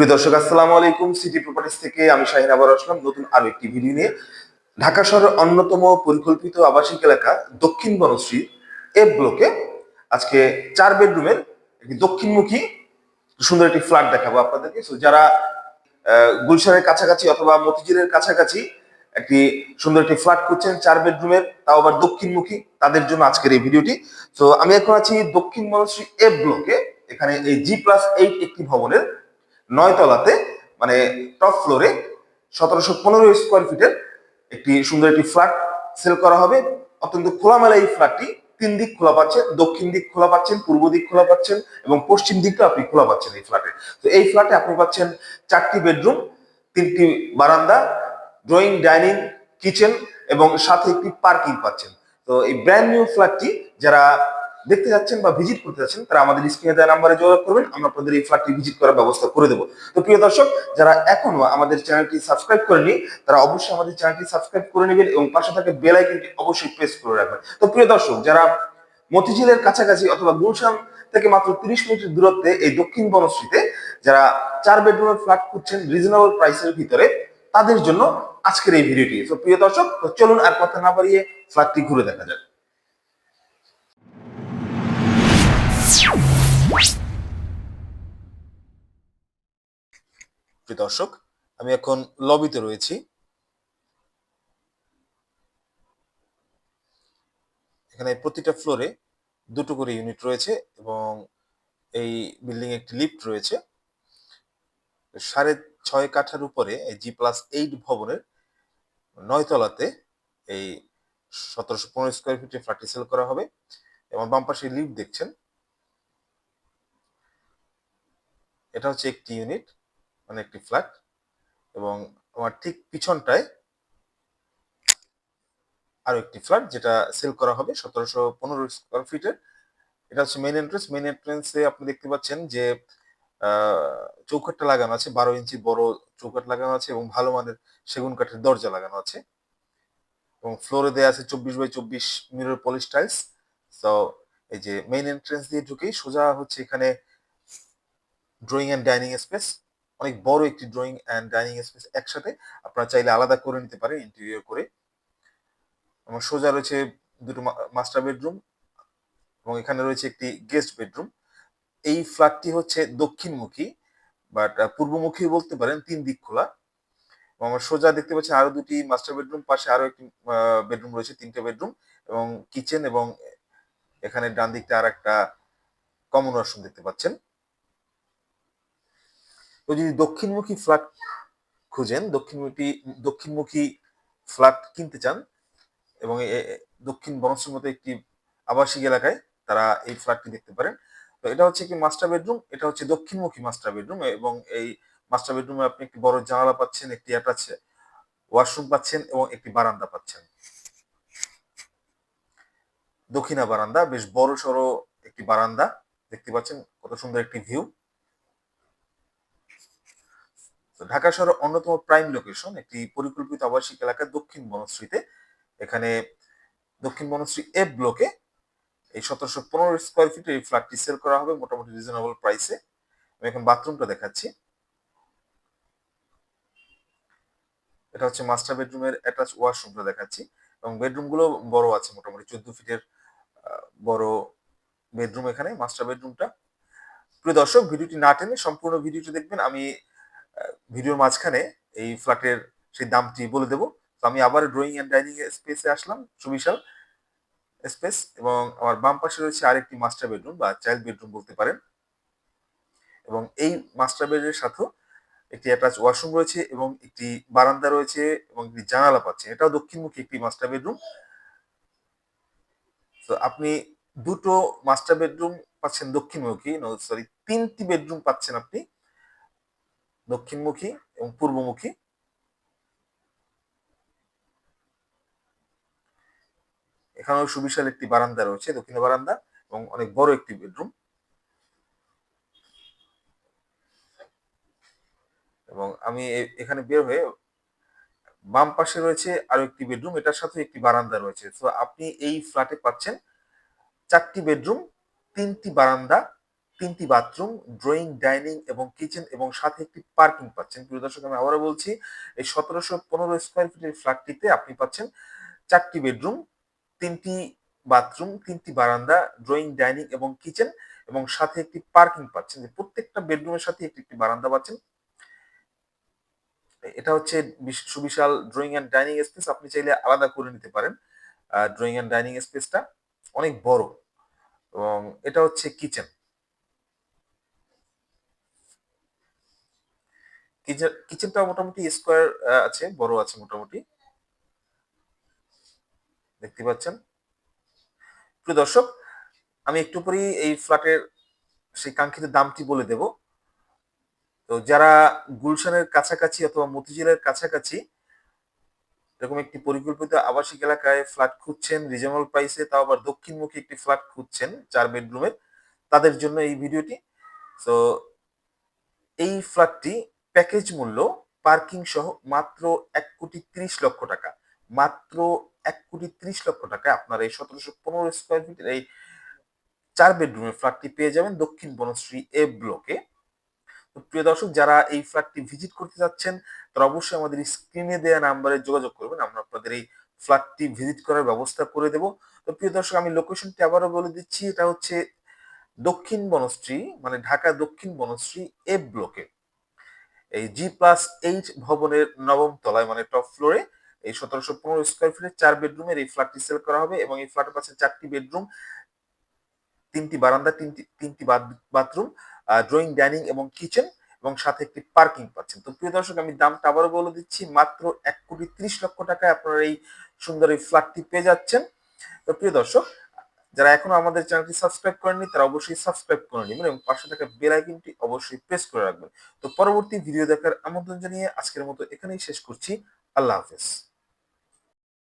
প্রিয় দর্শক, আসসালামু আলাইকুম। সিটি প্রপার্টিস থেকে আমি শাহিন আবার আসলাম নতুন আরও একটি ভিডিও নিয়ে। ঢাকা শহরের অন্যতম পরিকল্পিত আবাসিক এলাকা দক্ষিণ বনশ্রী এ ব্লকে আজকে চার বেডরুমের একটি দক্ষিণমুখী সুন্দর একটি ফ্ল্যাট দেখাবো আপনাদেরকে। যারা গুলশানের কাছাকাছি অথবা মতিঝিলের কাছাকাছি একটি সুন্দর একটি ফ্ল্যাট করছেন চার বেডরুমের তাও আবার দক্ষিণমুখী, তাদের জন্য আজকের এই ভিডিওটি তো আমি এখন আছি দক্ষিণ বনশ্রী এ ব্লকে এখানে এই জি প্লাস এইট একটি ভবনের নয় তলাতে মানে টপ ফ্লোরে সতেরোশো পনেরো স্কোয়ার ফিটের একটি সুন্দর একটি ফ্ল্যাট সেল করা হবে। অত্যন্ত খোলামেলা এই ফ্ল্যাটটি তিন দিক খোলা পাচ্ছেন, দক্ষিণ দিক খোলা পাচ্ছেন, পূর্ব দিক খোলা পাচ্ছেন এবং পশ্চিম দিকটা আপনি খোলা পাচ্ছেন এই ফ্ল্যাটে তো এই ফ্ল্যাটে আপনি পাচ্ছেন চারটি বেডরুম তিনটি বারান্দা ড্রয়িং ডাইনিং কিচেন এবং সাথে একটি পার্কিং পাচ্ছেন। তো এই ব্র্যান্ড নিউ ফ্ল্যাটটি যারা দেখতে যাচ্ছেন বা ভিজিট করতে যাচ্ছেন, তারা আমাদের স্ক্রিনে দেওয়া নাম্বারে যোগাযোগ করবেন, আমরা আপনাদের এই ফ্ল্যাটটি ভিজিট করার ব্যবস্থা করে দেবো। তো প্রিয় দর্শক, যারা এখনও আমাদের চ্যানেলটি সাবস্ক্রাইব করেনি তারা অবশ্যই আমাদের চ্যানেলটি সাবস্ক্রাইব করে নেবেন এবং পাশে থাকা বেল আইকনটি অবশ্যই প্রেস করে রাখবেন। তো প্রিয় দর্শক, যারা মতিঝিলের কাছাকাছি অথবা গুলশান থেকে মাত্র তিরিশ মিনিটের দূরত্বে এই দক্ষিণ বনশ্রীতে যারা চার বেডরুমের ফ্ল্যাট খুঁজছেন রিজনেবল প্রাইসের ভিতরে, তাদের জন্য আজকের এই ভিডিওটি তো প্রিয় দর্শক চলুন আর কথা না বাড়িয়ে ফ্ল্যাটটি ঘুরে দেখা যাক। প্রিয় দর্শক, আমি এখন লবিতে রয়েছি। এখানে প্রতিটা ফ্লোরে দুটো করে ইউনিট রয়েছে এবং এই বিল্ডিং একটি লিফট রয়েছে। সাড়ে ছয় কাঠার উপরে এই জি প্লাস এইট ভবনের নয় তলাতে এই সতেরোশো পনেরো স্কোয়ার ফিটের ফ্ল্যাটটি সেল করা হবে এবং বাম পাশে লিফট দেখছেন। এটা হচ্ছে একটি ইউনিট। মানে একটি ফ্ল্যাট এবং আমার ঠিক পিছনটায় আরও একটি ফ্ল্যাট যেটা সেল করা হবে সতেরোশো পনেরো স্কোয়ার ফিটের এটা হচ্ছে মেন এন্ট্রেন্স মেইন এন্ট্রেন্সে আপনি দেখতে পাচ্ছেন যে আহ, চৌকাঠটা লাগানো আছে বারো ইঞ্চি বড় চৌকাঠ লাগানো আছে এবং ভালো মানের সেগুন কাঠের দরজা লাগানো আছে। এবং ফ্লোরে দেওয়া আছে চব্বিশ বাই চব্বিশ মিরর পলিশ টাইলস তো এই যে মেইন এন্ট্রেন্স দিয়ে ঢুকেই সোজা হচ্ছে এখানে ড্রয়িং অ্যান্ড ডাইনিং স্পেস অনেক বড় একটি ড্রয়িং অ্যান্ড ডাইনিং স্পেস একসাথে। আপনারা চাইলে আলাদা করে নিতে পারেন ইন্টেরিয়র করে। আমার সোজা রয়েছে দুটো মাস্টার বেডরুম এবং এখানে রয়েছে একটি গেস্ট বেডরুম এই ফ্ল্যাটটি হচ্ছে দক্ষিণমুখী বাট পূর্বমুখী বলতে পারেন তিন দিক খোলা। এবং আমার সোজা দেখতে পাচ্ছেন আরও দুটি মাস্টার বেডরুম পাশে আরও একটি বেডরুম রয়েছে, তিনটে বেডরুম এবং কিচেন এবং এখানে ডান দিকটা আর একটা কমন ওয়াশরুম দেখতে পাচ্ছেন। তো যদি দক্ষিণমুখী ফ্ল্যাট খুঁজেন, দক্ষিণমুখী দক্ষিণমুখী ফ্ল্যাট কিনতে চান এবং দক্ষিণ বনশ্রীর মতো একটি আবাসিক এলাকায় তারা এই ফ্ল্যাটটি দেখতে পারেন। তো এটা হচ্ছে একটি মাস্টার বেডরুম এটা হচ্ছে দক্ষিণমুখী মাস্টার বেডরুম এবং এই মাস্টার বেডরুমে আপনি একটি বড় জানালা পাচ্ছেন, একটি অ্যাটাচ ওয়াশরুম পাচ্ছেন এবং একটি বারান্দা পাচ্ছেন। দক্ষিণা বারান্দা, বেশ বড় সড়ো একটি বারান্দা, দেখতে পাচ্ছেন কত সুন্দর একটি ভিউ তো ঢাকা শহরের অন্যতম প্রাইম লোকেশন একটি পরিকল্পিত আবাসিক এলাকা দক্ষিণ বনশ্রীতে। এখানে দক্ষিণ বনশ্রী এফ ব্লকে এই সতেরোশো পনেরো স্কোয়ার ফিটের এই ফ্ল্যাটটি সেল করা হবে মোটামুটি রিজনেবল প্রাইসে আমি এখন বাথরুমটা দেখাচ্ছি। এটা হচ্ছে মাস্টার বেডরুমের অ্যাটাচ ওয়াশরুমটা দেখাচ্ছি। এবং বেডরুমগুলো বড় আছে, মোটামুটি চোদ্দ ফিটের বড় বেডরুম এখানে মাস্টার বেডরুমটা প্রিয় দর্শক, ভিডিওটি না টেনে সম্পূর্ণ ভিডিওটি দেখবেন। আমি ভিডিওর মাঝখানে এই ফ্ল্যাটের সেই দামটি বলে দেবো। তো আমি আবার ড্রয়িং এন্ড ডাইনিং স্পেসে আসলাম, সুবিশাল স্পেস এবং আমার বাম পাশে রয়েছে আরেকটি মাস্টার বেডরুম বা চাইল্ড বেডরুম বলতে পারেন। এবং এই মাস্টার বেডের সাথেও একটি অ্যাটাচ ওয়াশরুম রয়েছে এবং একটি বারান্দা রয়েছে এবং একটি জানালা পাচ্ছে। এটাও দক্ষিণমুখী একটি মাস্টার বেডরুম তো আপনি দুটো মাস্টার বেডরুম পাচ্ছেন দক্ষিণমুখী সরি তিনটি বেডরুম পাচ্ছেন আপনি। দক্ষিণমুখী এবং পূর্বমুখী। এখানেও সুবিশাল একটি বারান্দা রয়েছে, দক্ষিণ বারান্দা, এবং অনেক বড় একটি বেডরুম। এবং আমি এখানে বের হয়ে বাম পাশে রয়েছে আরও একটি বেডরুম, এটার সাথে একটি বারান্দা রয়েছে। তো আপনি এই ফ্ল্যাটে পাচ্ছেন চারটি বেডরুম, তিনটি বারান্দা তিনটি বাথরুম, ড্রয়িং, ডাইনিং এবং কিচেন এবং সাথে একটি পার্কিং পাচ্ছেন। প্রিয় দর্শক, আমি আবারও বলছি, এই সতেরোশো পনেরো স্কোয়ার ফিটের ফ্ল্যাটটিতে আপনি পাচ্ছেন চারটি বেডরুম, তিনটি বাথরুম, তিনটি বারান্দা, ড্রয়িং, ডাইনিং এবং কিচেন এবং সাথে একটি পার্কিং পাচ্ছেন। যে প্রত্যেকটা বেডরুমের সাথে একটি একটি বারান্দা পাচ্ছেন। এটা হচ্ছে বিশ- সুবিশাল ড্রয়িং অ্যান্ড ডাইনিং স্পেস। আপনি চাইলে আলাদা করে নিতে পারেন ড্রয়িং অ্যান্ড ডাইনিং স্পেসটা। অনেক বড়। এবং এটা হচ্ছে কিচেন। কিচেনটা মোটামুটি স্কোয়ার আছে, বড় আছে মোটামুটি। দেখতে পাচ্ছেন? প্রিয় দর্শক, আমি একটু পরেই এই ফ্ল্যাটের সেই কাঙ্ক্ষিত দামটি বলে দেব। তো যারা গুলশানের কাছাকাছি অথবা মতিঝিলের কাছাকাছি এরকম একটি পরিকল্পিত আবাসিক এলাকায় ফ্ল্যাট খুঁজছেন রিজনেবল প্রাইসে তাও আবার দক্ষিণমুখী একটি ফ্ল্যাট খুঁজছেন, চার বেডরুমের তাদের জন্য এই ভিডিওটি তো এই ফ্ল্যাটটি প্যাকেজ মূল্য পার্কিং সহ মাত্র এক কোটি ত্রিশ লক্ষ টাকা। মাত্র এক কোটি ত্রিশ লক্ষ টাকা আপনার এই সতেরোশো পনেরো স্কোয়ার ফিটের এই চার বেডরুমের ফ্ল্যাটটি পেয়ে যাবেন দক্ষিণ বনশ্রী এ। ব্লকে তো প্রিয় দর্শক, যারা এই ফ্ল্যাটটি ভিজিট করতে যাচ্ছেন তারা অবশ্যই আমাদের স্ক্রিনে দেওয়া নাম্বারে যোগাযোগ করবেন, আমরা আপনাদের এই ফ্ল্যাটটি ভিজিট করার ব্যবস্থা করে দেব। তো প্রিয় দর্শক, আমি লোকেশনটি আবারও বলে দিচ্ছি, এটা হচ্ছে দক্ষিণ বনশ্রী মানে ঢাকা দক্ষিণ বনশ্রী এ। ব্লকে এই জি প্লাস এইট ভবনের নবম তলায় মানে টপ ফ্লোরে এই সতেরোশো পনেরো স্কোয়ার ফিটের চার বেডরুমের এই ফ্ল্যাটটি সেল করা হবে এবং এই ফ্ল্যাটের পাশে চারটি বেডরুম তিনটি বারান্দা, তিনটি তিনটি বাথরুম ড্রয়িং ডাইনিং এবং কিচেন এবং সাথে একটি পার্কিং পাচ্ছেন। তো প্রিয় দর্শক, আমি দামটা আবারও বলে দিচ্ছি, মাত্র এক কোটি ত্রিশ লক্ষ টাকায় আপনারা এই সুন্দর এই ফ্ল্যাটটি পেয়ে যাচ্ছেন। তো প্রিয় দর্শক যারা এখনও আমাদের চ্যানেলটি সাবস্ক্রাইব করেননি, তারা অবশ্যই সাবস্ক্রাইব করে নেবেন এবং পাশে থাকা বেল আইকনটি অবশ্যই প্রেস করে রাখবেন। তো পরবর্তী ভিডিও দেখার আমন্ত্রণ জানিয়ে আজকের মতো এখানেই শেষ করছি। আল্লাহ হাফেজ।